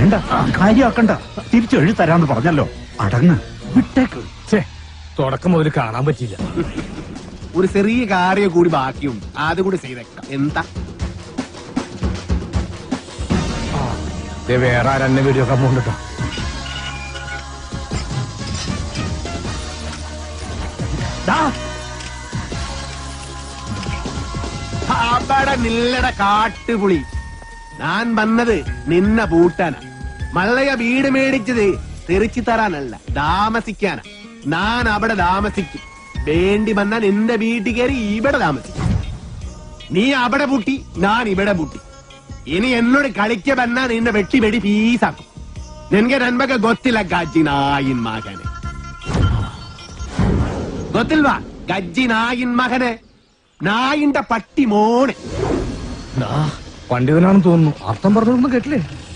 വേണ്ട. കാര്യമാക്കണ്ട. തിരിച്ചു എഴുതി തരാന്ന് പറഞ്ഞല്ലോ. അടങ്ങ്. വിട്ടേക്ക്. തുടക്കം മുതൽ കാണാൻ പറ്റിയില്ല. ഒരു ചെറിയ കാര്യം കൂടി ബാക്കിയും അത് കൂടി ചെയ്തേക്കാം. എന്താ? ദേ വേറെ ആരെന്നെ വീഡിയോ ഒക്കെ പോകണ്ടോ അവിടെ നില്ലട കാട്ടുപുളി. ഞാൻ വന്നത് നിന്നെ പൂട്ടാന മള്ളയ വീട് മേടിച്ചത് തെറിച്ചു തരാനല്ല താമസിക്കാനാ. ഞാൻ അവിടെ താമസിക്കും. വേണ്ടി വന്നാൽ എന്റെ വീട്ടിൽ കയറി ഇവിടെ താമസിക്കും. നീ അവിടെ പൂട്ടി ഞാൻ ഇവിടെ പൂട്ടി. ഇനി എന്നോട് കളിക്ക വന്നാ നിന്റെ വെട്ടി വെടി പീസാക്കും. നിനക്ക് നന്മക്ക് ഗജി നായിൻ മകനെ. ഗൊത്തിൽവാ ഗജിനായിൻ മകനെ. നായിന്റെ പട്ടി മോനെ. പണ്ഡിതനാണെന്ന് തോന്നുന്നു. അർത്ഥം പറഞ്ഞൊന്നും കേട്ടില്ലേ?